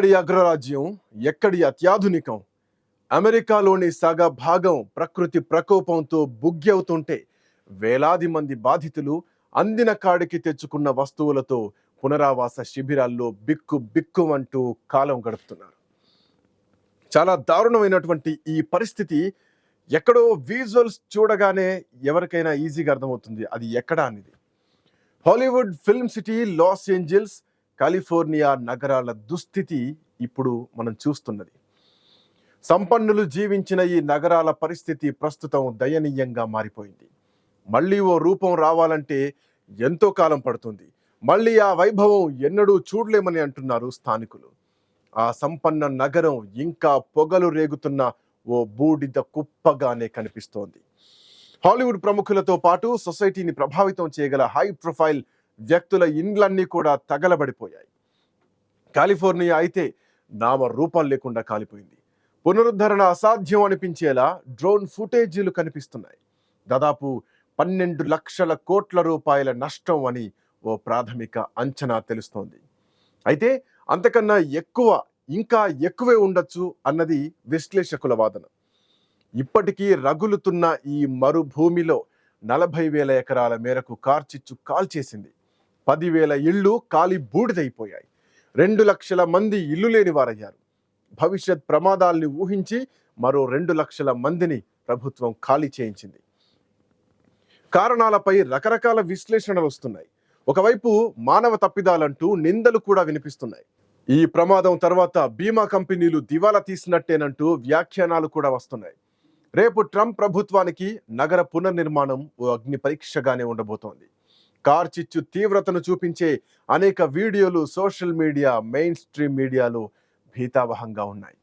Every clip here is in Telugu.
ఎక్కడి అగ్రరాజ్యం ఎక్కడి అత్యాధునికం? అమెరికాలోని సగ భాగం ప్రకృతి ప్రకోపంతో బుగ్గి వేలాది మంది బాధితులు అందిన కాడికి తెచ్చుకున్న వస్తువులతో పునరావాస శిబిరాల్లో బిక్కు బిక్కు అంటూ కాలం గడుపుతున్నారు. చాలా దారుణమైనటువంటి ఈ పరిస్థితి ఎక్కడో విజువల్స్ చూడగానే ఎవరికైనా ఈజీగా అర్థమవుతుంది. అది ఎక్కడా అనేది. Hollywood film city Los Angeles California నగరాల దుస్థితి ఇప్పుడు మనం చూస్తున్నది. సంపన్నులు జీవించిన ఈ నగరాల పరిస్థితి ప్రస్తుతం దయనీయంగా మారిపోయింది. మళ్ళీ ఓ రూపం రావాలంటే ఎంతో కాలం పడుతుంది. మళ్ళీ ఆ వైభవం ఎన్నడూ చూడలేమని అంటున్నారు స్థానికులు. ఆ సంపన్న నగరం ఇంకా పొగలు రేగుతున్న ఓ బూడిద కుప్పగానే కనిపిస్తోంది. హాలీవుడ్ ప్రముఖులతో పాటు సొసైటీని ప్రభావితం చేయగల హై ప్రొఫైల్ వ్యక్తుల ఇండ్లన్నీ కూడా తగలబడిపోయాయి. కాలిఫోర్నియా అయితే నామ రూపాలు లేకుండా కాలిపోయింది. పునరుద్ధరణ అసాధ్యం అనిపించేలా డ్రోన్ ఫుటేజీలు కనిపిస్తున్నాయి. దాదాపు పన్నెండు లక్షల కోట్ల రూపాయల నష్టం అని ఓ ప్రాథమిక అంచనా తెలుస్తోంది. అయితే అంతకన్నా ఎక్కువ ఇంకా ఎక్కువే ఉండొచ్చు అన్నది విశ్లేషకుల వాదన. ఇప్పటికీ రగులుతున్న ఈ మరుభూమిలో నలభై వేల ఎకరాల మేరకు కార్చిచ్చు కాల్చేసింది. పదివేల ఇళ్ళు కాలి బూడిదైపోయాయి. రెండు లక్షల మంది ఇల్లు లేని వారయ్యారు. భవిష్యత్ ప్రమాదాల్ని ఊహించి మరో రెండు లక్షల మందిని ప్రభుత్వం ఖాళీ చేయించింది. కారణాలపై రకరకాల విశ్లేషణలు వస్తున్నాయి. ఒకవైపు మానవ తప్పిదాలంటూ నిందలు కూడా వినిపిస్తున్నాయి. ఈ ప్రమాదం తర్వాత బీమా కంపెనీలు దివాలా తీసినట్టేనంటూ వ్యాఖ్యానాలు కూడా వస్తున్నాయి. రేపు ట్రంప్ ప్రభుత్వానికి నగర పునర్నిర్మాణం ఓ అగ్ని పరీక్షగానే ఉండబోతోంది. కార్చిచ్చు తీవ్రతను చూపించే అనేక వీడియోలు సోషల్ మీడియా మెయిన్ స్ట్రీమ్ మీడియాలో భీతావహంగా ఉన్నాయి.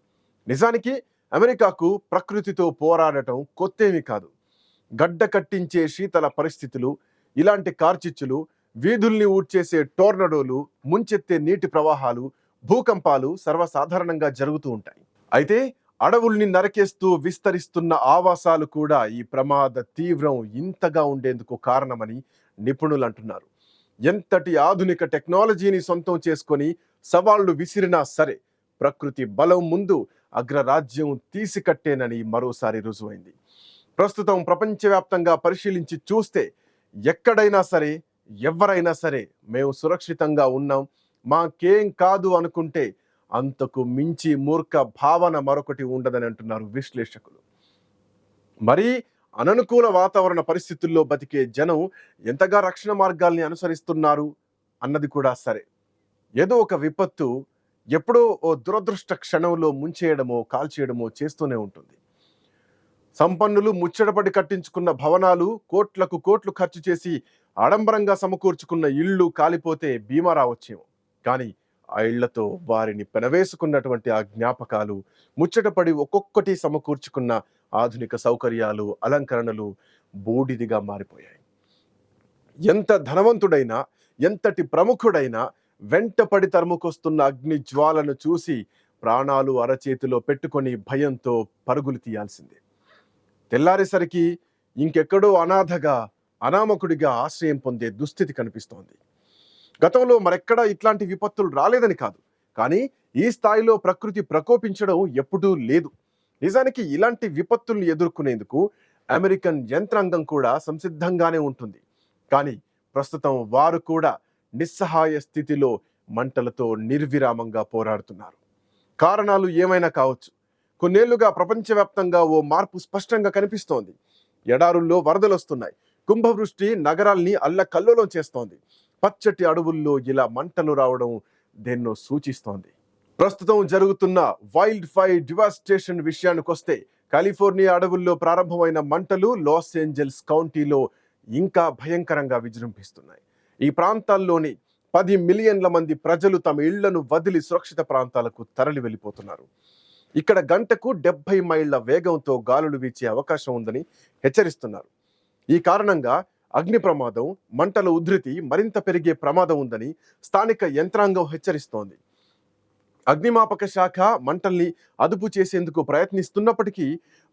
నిజానికి అమెరికాకు ప్రకృతితో పోరాడటం కొత్తేమీ కాదు. గడ్డ కట్టించే శీతల పరిస్థితులు ఇలాంటి కార్చిచ్చులు వీధుల్ని ఊడ్చేసే టోర్నడోలు ముంచెత్తే నీటి ప్రవాహాలు భూకంపాలు సర్వసాధారణంగా జరుగుతూ ఉంటాయి. అయితే అడవుల్ని నరకేస్తూ విస్తరిస్తున్న ఆవాసాలు కూడా ఈ ప్రమాద తీవ్రం ఇంతగా ఉండేందుకు కారణమని నిపుణులు అంటున్నారు ఎంతటి ఆధునిక టెక్నాలజీని సొంతం చేసుకొని సవాళ్ళు విసిరినా సరే ప్రకృతి బలం ముందు అగ్రరాజ్యం తీసికట్టేనని మరోసారి రుజువైంది. ప్రస్తుతం ప్రపంచవ్యాప్తంగా పరిశీలించి చూస్తే ఎక్కడైనా సరే ఎవరైనా సరే మేము సురక్షితంగా ఉన్నాం మాకేం కాదు అనుకుంటే అంతకు మించి మూర్ఖ భావన మరొకటి ఉండదని అంటున్నారు విశ్లేషకులు. మరీ అననుకూల వాతావరణ పరిస్థితుల్లో బతికే జనం ఎంతగా రక్షణ మార్గాల్ని అనుసరిస్తున్నారు అన్నది కూడా సరే. ఏదో ఒక విపత్తు ఎప్పుడో ఓ దురదృష్ట క్షణంలో ముంచేయడమో కాల్చేయడమో చేస్తూనే ఉంటుంది. సంపన్నులు ముచ్చటపడి కట్టించుకున్న భవనాలు కోట్లకు కోట్లు ఖర్చు చేసి ఆడంబరంగా సమకూర్చుకున్న ఇళ్ళు కాలిపోతే బీమా రావచ్చేమో. కానీ ఆ ఇళ్ళతో వారిని పెనవేసుకున్నటువంటి ఆ జ్ఞాపకాలు ముచ్చటపడి ఒక్కొక్కటి సమకూర్చుకున్న ఆధునిక సౌకర్యాలు అలంకరణలు బూడిదిగా మారిపోయాయి. ఎంత ధనవంతుడైనా ఎంతటి ప్రముఖుడైనా వెంటపడి తరుముకొస్తున్న అగ్ని జ్వాలను చూసి ప్రాణాలు అరచేతిలో పెట్టుకొని భయంతో పరుగులు తీయాల్సిందే. తెల్లారేసరికి ఇంకెక్కడో అనాథగా అనామకుడిగా ఆశ్రయం పొందే దుస్థితి కనిపిస్తోంది. గతంలో మరెక్కడా ఇట్లాంటి విపత్తులు రాలేదని కాదు. కానీ ఈ స్థాయిలో ప్రకృతి ప్రకోపించడం ఎప్పుడూ లేదు. నిజానికి ఇలాంటి విపత్తుల్ని ఎదుర్కొనేందుకు అమెరికన్ యంత్రాంగం కూడా సంసిద్ధంగానే ఉంటుంది. కానీ ప్రస్తుతం వారు కూడా నిస్సహాయ స్థితిలో మంటలతో నిర్విరామంగా పోరాడుతున్నారు. కారణాలు ఏమైనా కావచ్చు? కొన్నేళ్ళుగా ప్రపంచవ్యాప్తంగా ఓ మార్పు స్పష్టంగా కనిపిస్తోంది. ఎడారుల్లో వరదలు వస్తున్నాయి. కుంభవృష్టి నగరాల్ని అల్లకల్లోలం చేస్తోంది. పచ్చటి అడవుల్లో ఇలా మంటలు రావడం దేన్నో సూచిస్తోంది. ప్రస్తుతం జరుగుతున్న వైల్డ్ ఫైర్ డివాస్టేషన్ విషయానికి వస్తే కాలిఫోర్నియా అడవుల్లో ప్రారంభమైన మంటలు లాస్ ఏంజల్స్ కౌంటీలో ఇంకా భయంకరంగా విజృంభిస్తున్నాయి. ఈ ప్రాంతాల్లోని పది మిలియన్ల మంది ప్రజలు తమ ఇళ్ళను వదిలి సురక్షిత ప్రాంతాలకు తరలి వెళ్ళిపోతున్నారు. ఇక్కడ గంటకు డెబ్బై మైళ్ళ వేగంతో గాలులు వీచే అవకాశం ఉందని హెచ్చరిస్తున్నారు. ఈ కారణంగా అగ్ని ప్రమాదం మంటల ఉధృతి మరింత పెరిగే ప్రమాదం ఉందని స్థానిక యంత్రాంగం హెచ్చరిస్తోంది. అగ్నిమాపక శాఖ మంటల్ని అదుపు చేసేందుకు ప్రయత్నిస్తున్నప్పటికీ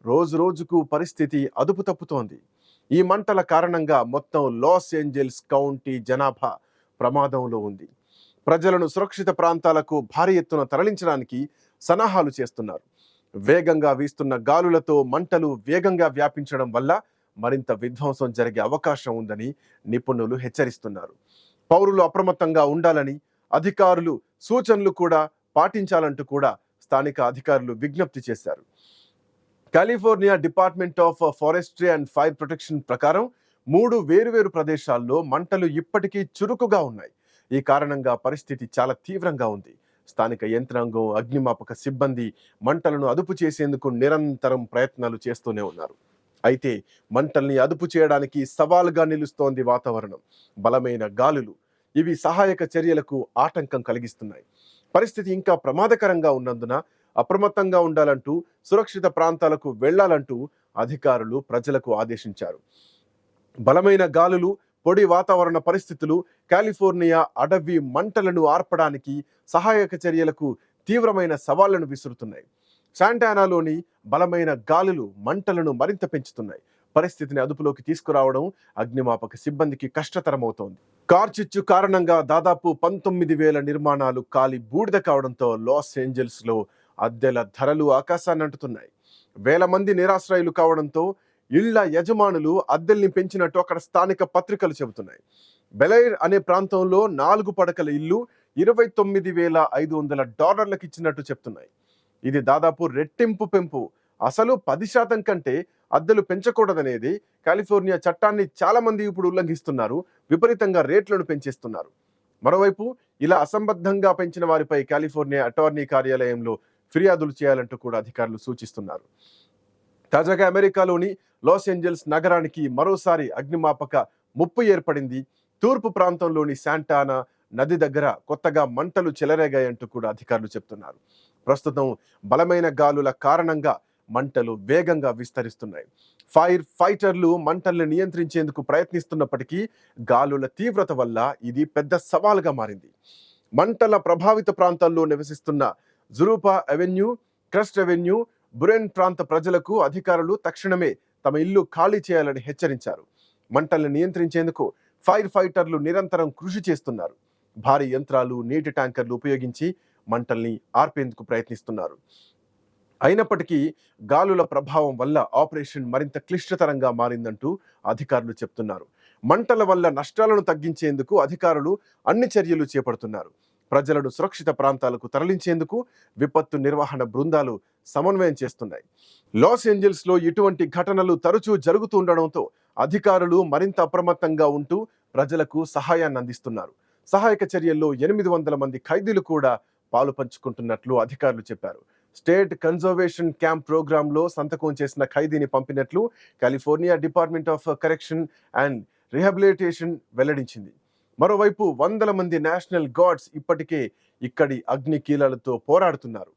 రోజు రోజుకు పరిస్థితి అదుపు తప్పుతోంది. ఈ మంటల కారణంగా మొత్తం లాస్ ఏంజల్స్ కౌంటీ జనాభా ప్రమాదంలో ఉంది. ప్రజలను సురక్షిత ప్రాంతాలకు భారీ ఎత్తున తరలించడానికి సన్నాహాలు చేస్తున్నారు. వేగంగా వీస్తున్న గాలులతో మంటలు వేగంగా వ్యాపించడం వల్ల మరింత విధ్వంసం జరిగే అవకాశం ఉందని నిపుణులు హెచ్చరిస్తున్నారు. పౌరులు అప్రమత్తంగా ఉండాలని అధికారులు సూచనలు కూడా పాటించాలంటూ కూడా స్థానిక అధికారులు విజ్ఞప్తి చేశారు. California department of forestry and fire protection ప్రకారం మూడు వేరువేరు ప్రదేశాల్లో మంటలు ఇప్పటికీ చురుకుగా ఉన్నాయి. ఈ కారణంగా పరిస్థితి చాలా తీవ్రంగా ఉంది. స్థానిక యంత్రాంగం అగ్నిమాపక సిబ్బంది మంటలను అదుపు చేసేందుకు నిరంతరం ప్రయత్నాలు చేస్తూనే ఉన్నారు. అయితే మంటల్ని అదుపు చేయడానికి సవాలుగా నిలుస్తోంది వాతావరణం. బలమైన గాలులు ఇవి సహాయక చర్యలకు ఆటంకం కలిగిస్తున్నాయి. పరిస్థితి ఇంకా ప్రమాదకరంగా ఉన్నందున అప్రమత్తంగా ఉండాలంటూ సురక్షిత ప్రాంతాలకు వెళ్ళాలంటూ అధికారులు ప్రజలకు ఆదేశించారు. బలమైన గాలులు పొడి వాతావరణ పరిస్థితులు కాలిఫోర్నియా అడవి మంటలను ఆర్పడానికి సహాయక చర్యలకు తీవ్రమైన సవాళ్ళను విసురుతున్నాయి. శాంటానాలోని బలమైన గాలులు మంటలను మరింత పెంచుతున్నాయి. పరిస్థితిని అదుపులోకి తీసుకురావడం అగ్నిమాపక సిబ్బందికి కష్టతరమవుతోంది. కార్చిచ్చు కారణంగా దాదాపు పంతొమ్మిది వేల నిర్మాణాలు కాలి బూడిద కావడంతో లాస్ ఏంజల్స్లో అద్దెల ధరలు ఆకాశాన్ని అంటుతున్నాయి. వేల మంది నిరాశ్రయులు కావడంతో ఇళ్ళ యజమానులు అద్దెల్ని పెంచినట్టు అక్కడ స్థానిక పత్రికలు చెబుతున్నాయి. బెలైర్ అనే ప్రాంతంలో నాలుగు పడకల ఇల్లు ఇరవై తొమ్మిది వేల ఐదు వందల డాలర్లకు ఇచ్చినట్టు చెప్తున్నాయి. ఇది దాదాపు రెట్టింపు పెంపు. అసలు పది శాతం కంటే అద్దెలు పెంచకూడదనేది కాలిఫోర్నియా చట్టాన్ని చాలా మంది ఇప్పుడు ఉల్లంఘిస్తున్నారు విపరీతంగా రేట్లను పెంచేస్తున్నారు. మరోవైపు ఇలా అసంబద్ధంగా పెంచిన వారిపై కాలిఫోర్నియా అటార్నీ కార్యాలయంలో ఫిర్యాదులు చేయాలంటూ కూడా అధికారులు సూచిస్తున్నారు. తాజాగా అమెరికాలోని లాస్ ఏంజల్స్ నగరానికి మరోసారి అగ్నిమాపక ముప్పు ఏర్పడింది. తూర్పు ప్రాంతంలోని శాంటానా నది దగ్గర కొత్తగా మంటలు చెలరేగాయంటూ కూడా అధికారులు చెప్తున్నారు. ప్రస్తుతం బలమైన గాలుల కారణంగా మంటలు వేగంగా విస్తరిస్తున్నాయి. ఫైర్ ఫైటర్లు మంటల్ని నియంత్రించేందుకు ప్రయత్నిస్తున్నప్పటికీ గాలుల తీవ్రత వల్ల ఇది పెద్ద సవాలుగా మారింది. మంటల ప్రభావిత ప్రాంతాల్లో నివసిస్తున్న Jurupa avenue crest avenue Buren ప్రాంత ప్రజలకు అధికారులు తక్షణమే తమ ఇల్లు ఖాళీ చేయాలని హెచ్చరించారు. మంటల్ని నియంత్రించేందుకు ఫైర్ ఫైటర్లు నిరంతరం కృషి చేస్తున్నారు. భారీ యంత్రాలు నీటి ట్యాంకర్లు ఉపయోగించి మంటల్ని ఆర్పేందుకు ప్రయత్నిస్తున్నారు. అయినప్పటికీ గాలుల ప్రభావం వల్ల ఆపరేషన్ మరింత క్లిష్టతరంగా మారిందంటూ అధికారులు చెప్తున్నారు. మంటల వల్ల నష్టాలను తగ్గించేందుకు అధికారులు అన్ని చర్యలు చేపడుతున్నారు. ప్రజలను సురక్షిత ప్రాంతాలకు తరలించేందుకు విపత్తు నిర్వహణ బృందాలు సమన్వయం చేస్తున్నాయి. లాస్ ఏంజల్స్లో ఇటువంటి ఘటనలు తరచూ జరుగుతూ ఉండడంతో అధికారులు మరింత అప్రమత్తంగా ఉంటూ ప్రజలకు సహాయాన్ని అందిస్తున్నారు. సహాయక చర్యల్లో ఎనిమిది వందల మంది ఖైదీలు కూడా పాలు పంచుకుంటున్నట్లు అధికారులు చెప్పారు. స్టేట్ కన్జర్వేషన్ క్యాంప్ ప్రోగ్రాంలో సంతకం చేసిన ఖైదీని పంపినట్లు California department of correction and rehabilitation వెల్లడించింది. మరోవైపు వందల మంది నేషనల్ గార్డ్స్ ఇప్పటికే ఇక్కడి అగ్ని కీలలతో పోరాడుతున్నారు.